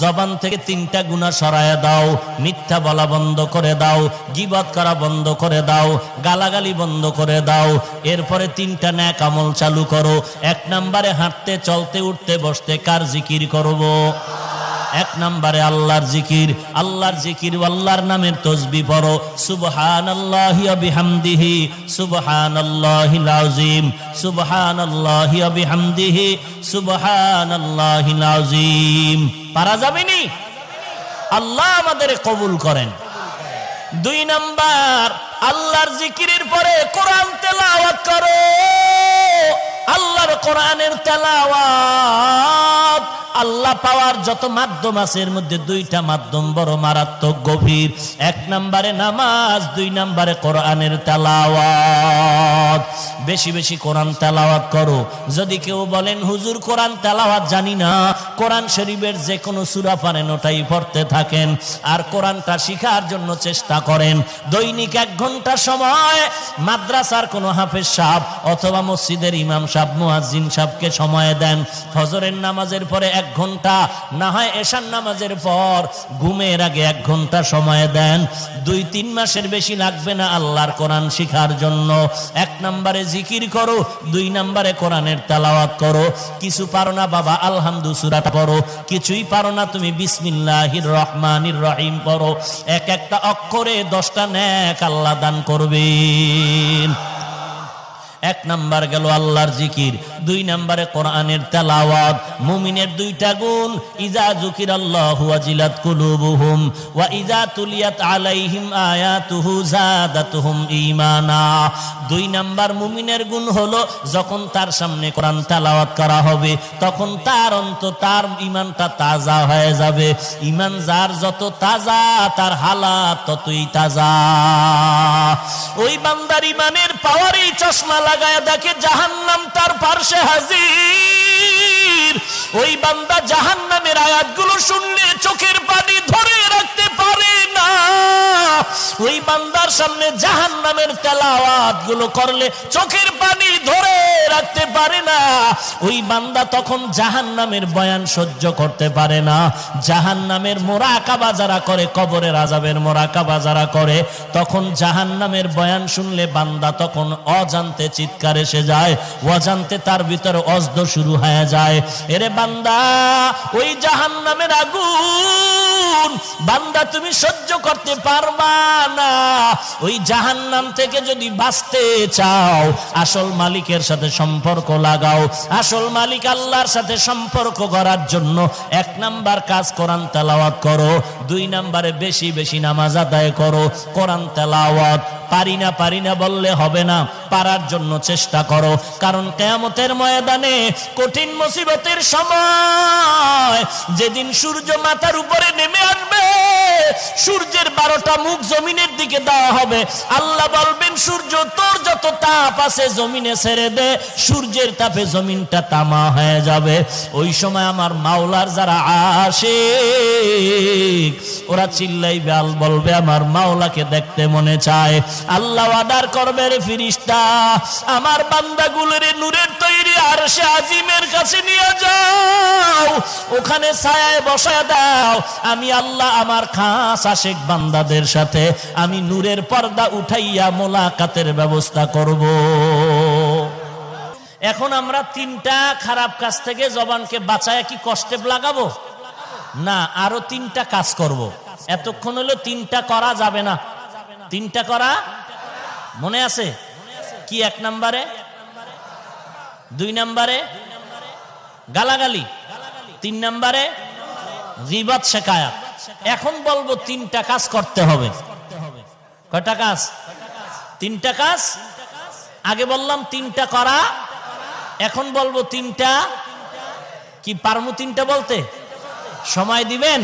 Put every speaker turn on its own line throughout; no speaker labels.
জবান থেকে তিনটা গুণা সরায় দাও, মিথ্যা বলা বন্ধ করে দাও গিবাদ করা বন্ধ করে দাও, গালাগালি বন্ধ করে দাও, এরপরে তিনটা ন্যাক আমল চালু করো, এক নম্বরে হাঁটতে, চলতে, উঠতে, বসতে, কার জিকির করব? এক নম্বরে আল্লাহর জিকির আল্লাহর জিকির আল্লাহর নামের তসবি পড়ো। সুবহান আল্লাহ বিহামদিহি সুবহান আল্লাহিল আযীম সুবহান আল্লাহ বিহামদিহি সুবহান আল্লাহিল আযীম। পারা যাবে নি? আল্লাহ আমাদের কবুল করেন। দুই নাম্বার, আল্লাহর জিকিরের পরে কোরআন তেলাওয়াত করো। আল্লাহর কোরআনের তেলাওয়াত। আল্লাহ পাওয়ার যত মাধ্যম আছে, এর মধ্যে দুইটা মাধ্যম বড় মারাত্মক গভীর। এক নম্বরে নামাজ, দুই নম্বরে কোরআনের তেলাওয়াত। বেশি বেশি কোরআন তেলাওয়াত করো। যদি কেউ বলেন, হুজুর, কোরআন তেলাওয়াত জানি না। কোরআন শরীফের যে কোনো সুরা পারেন, ওটাই পড়তে থাকেন। আর কোরআনটা শিখার জন্য চেষ্টা করেন। দৈনিক এক ঘণ্টা সময় মাদ্রাসার কোনো হাফেজ সাহেব অথবা মসজিদের ইমাম সাহেব, মুয়াজ্জিন সাহেবকে সময় দেন। ফজরের নামাজের পরে এক ঘণ্টা, না হয় এশার নামাজের পর ঘুমের আগে এক ঘণ্টা সময় দেন। দুই, তিন মাসের বেশি লাগবে না আল্লাহর কোরআন শিখার জন্য। এক নম্বরে জিকির করো, দুই নম্বরে কোরআনের তেলাওয়াত করো। কিছু পারো না বাবা, আলহামদু, সুরাটা পড়ো। কিছুই পারো না তুমি বিসমিল্লাহির রহমানির রহিম পড়ো। এক একটা অক্ষরে দশটা ন্যাক আল্লাহ দান করবেন। এক নাম্বার গেল আল্লাহর জিকির, দুই নাম্বারে কোরআনের তেলাওয়াত, মুমিনের দুইটা গুণ, ইজা জুকির আল্লাহ ওয়াজিলাত কুলুবুহুম ওয়া ইজা তুলিয়াত আলাইহিম আয়াতুহু জাদাতুহুম ঈমানা। দুই নাম্বার মুমিনের গুণ হলো যখন তার সামনে কোরআন তেলাওয়াত করা হবে, তখন তার অন্ত তার ঈমানটা তাজা হয়ে যাবে। ঈমান যার যত তাজা, তার হালাত ততই তাজা। ওই বান্দার ঈমানের পাওয়ারই চশমা লাগায় দেখে জাহান্নাম তার পার্শ্বে হাজির। ওই বান্দা জাহান্নামের আয়াতগুলো শুনলে চোখের পানি ধরে রাখতে পারে না। ওই বান্দার সামনে জাহান্নামের তেলাওয়াতগুলো করলে চোখের পানি ধরে রাখতে পারে না। ওই বান্দা তখন জাহান্নামের বয়ান সহ্য করতে পারে না। জাহান্নামের মোরাকাবা যারা করে, কবরের আজাবের মোরাকাবা যারা করে, তখন জাহান্নামের বয়ান শুনলে বান্দা তখন অজান্তে চিৎকার এসে যায়, অজান্তে তার ভিতরে অজদ শুরু হয়ে যায়। এরে বান্দা, ওই জাহান্নামের আগুন বান্দা, তুমি সহ্য করতে পারবা না। ওই জাহান্নাম থেকে যদি বাঁচতে চাও, আসল মালিকের সাথে সম্পর্ক লাগাও। আসল মালিক আল্লাহর সাথে সম্পর্ক করার জন্য এক নাম্বার কাজ কোরআন তেলাওয়াত করো, দুই নাম্বারে বেশি বেশি নামাজ আদায় করো, কোরআন তেলাওয়াত পারি না পারি না বললে হবে না, পারার জন্য চেষ্টা করো। কারণ কেয়ামতের ময়দানে কঠিন মুসিবতের সময় যেদিন সূর্য মাথার উপরে নেমে আসবে সূর্যের বারোটা মুখ জমিনের দিকে দেওয়া হবে। আল্লাহ বলবেন, সূর্য, তোর যত তাপ আছে জমিনে ছেড়ে দে। সূর্যের তাপে জমিনটা তামা হয়ে যাবে। ওই সময় আমার মাওলার যারা আসে ওরা চিল্লাইবে, আল বলবে, আমার মাওলাকে দেখতে মনে চায়। আল্লাহ আদার করবে রে ফিরিস্তা। আমার বান্দাগুলোর নূরের তৈরি আর সে আজিমের কাছে নিয়ে যাও। ওখানে ছায়ায় বসায় দাও। আমি আল্লাহ আমার খাস আশেক বান্দাদের সাথে আমি নূরের পর্দা উঠাইয়া মোলাকাতের ব্যবস্থা করব। এখন আমরা তিনটা খারাপ কাজ থেকে জবানকে বাঁচায় কি কষ্টে লাগাবো? না, আরও তিনটা কাজ করব। এতক্ষণ হলো তিনটা করা যাবে না। তিনটা করা মনে আছে? কি এক নাম্বারে? দুই নাম্বারে? গালাগালি। তিন নাম্বারে? রিবাত শেখায়াত এখন বলব তিনটা কাজ করতে হবে। কয়টা কাজ? তিনটা কাজ? আগে বললাম তিনটা করা, এখন বলব তিনটা। কি পারমু তিনটা বলতে? সময় দিবেন?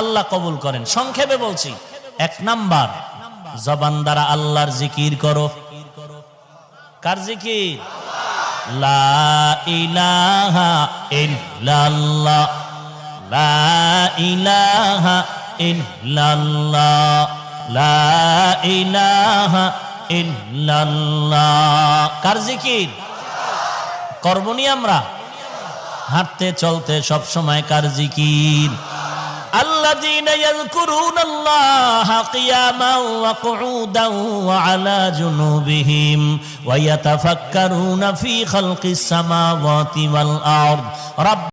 আল্লাহ কবুল করেন। সংক্ষেপে বলছি, এক নাম্বার, জবান দ্বারা আল্লাহর জিকির করো। কার জিকির? লা ইলাহা ইল্লাল্লাহ। লা ইলাহা ইল্লাল্লাহ লা ইলাহা ইল্লাল্লাহ কার জিকির করবনি আমরা হাঁটতে চলতে সব সময় কার জিকির الذين يذكرون الله قياما وقعودا وعلى جنوبهم ويتفكرون في خلق السماوات والأرض رب